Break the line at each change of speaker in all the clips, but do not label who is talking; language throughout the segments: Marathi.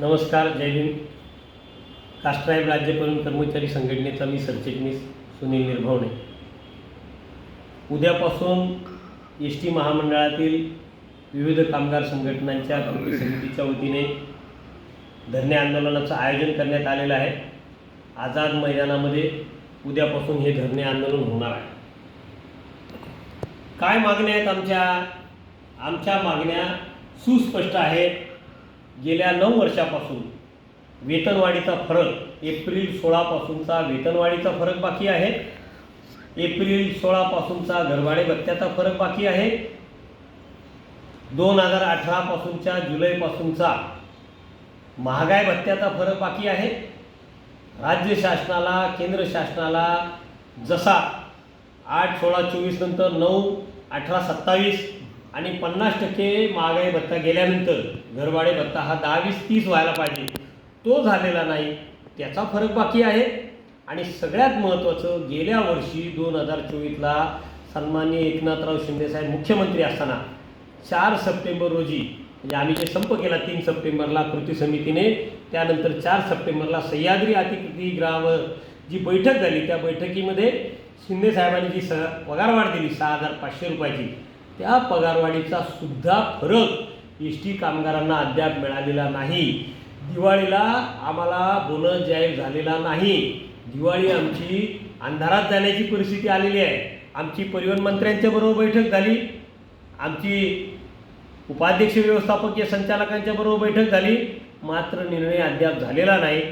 नमस्कार जय भीम कास्ट्राईब राज्यकरून कर्मचारी संघटनेचा मी सरचिटणीस सुनील निर्भवणे. उद्यापासून एस टी महामंडळातील विविध कामगार संघटनांच्या कृती समितीच्या वतीने धरणे आंदोलनाचं आयोजन करण्यात आलेलं आहे. आझाद मैदानामध्ये उद्यापासून हे धरणे आंदोलन होणार आहे. काय मागण्या आहेत आमच्या? आमच्या मागण्या सुस्पष्ट आहेत. गेल्या नऊ वर्षापासून वेतनवाढीचा फरक एप्रिल सोळापासूनचा वेतनवाढीचा फरक बाकी आहे. एप्रिल सोळापासूनचा घरभाडे भत्त्याचा फरक बाकी आहे. दोन हजार अठरापासूनच्या जुलैपासूनचा महागाई भत्त्याचा फरक बाकी आहे. राज्य शासनाला केंद्र शासनाला जसा आठ सोळा चोवीस नंतर नऊ अठरा सत्तावीस आणि पन्नास टक्के महागाई भत्ता गेल्यानंतर घरभाडे भत्ता हा दहा वीस तीस व्हायला पाहिजे. तो झालेला नाही त्याचा फरक बाकी आहे. आणि सगळ्यात महत्त्वाचं गेल्या वर्षी दोन हजार चोवीसला सन्माननीय एकनाथराव शिंदेसाहेब मुख्यमंत्री असताना चार सप्टेंबर रोजी म्हणजे आम्ही जे संप केला तीन सप्टेंबरला कृती समितीने त्यानंतर चार सप्टेंबरला सह्याद्री अतिथीगृहावर जी बैठक झाली त्या बैठकीमध्ये शिंदेसाहेबांनी जी स पगारवाढ दिली सहा हजार पाचशे रुपयाची त्या पगारवाढीचा सुद्धा फरक एस टी कामगारांना अद्याप मिळालेला नाही. दिवाळीला आम्हाला बोनस जाहीर झालेला नाही. दिवाळी आमची अंधारात जाण्याची परिस्थिती आलेली आहे. आमची परिवहन मंत्र्यांच्या बरोबर बैठक झाली. आमची उपाध्यक्ष व्यवस्थापकीय संचालकांच्या बरोबर बैठक झाली. मात्र निर्णय अद्याप झालेला नाही.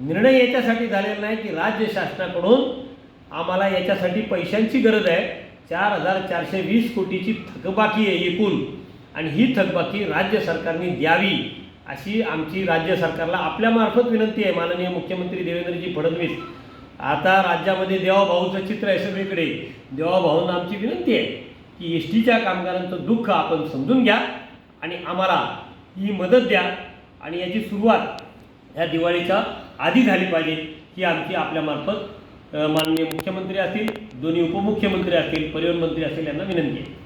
निर्णय याच्यासाठी झालेला नाही की राज्य शासनाकडून आम्हाला याच्यासाठी पैशांची गरज आहे. चार हजार चारशे वीस कोटीची थकबाकी आहे एकूण. आणि ही थकबाकी राज्य सरकारने द्यावी अशी आमची राज्य सरकारला आपल्यामार्फत विनंती आहे. माननीय मुख्यमंत्री देवेंद्रजी फडणवीस आता राज्यामध्ये देवाभाऊचं चित्र आहे सगळीकडे. देवाभाऊंना आमची विनंती आहे की एस टीच्या कामगारांचं दुःख आपण समजून घ्या आणि आम्हाला ही मदत द्या. आणि याची सुरुवात ह्या दिवाळीच्या आधी झाली पाहिजे ही आमची आपल्यामार्फत माननीय मुख्यमंत्री असतील दोन्ही उपमुख्यमंत्री असतील परिवहन मंत्री असतील यांना विनंती आहे.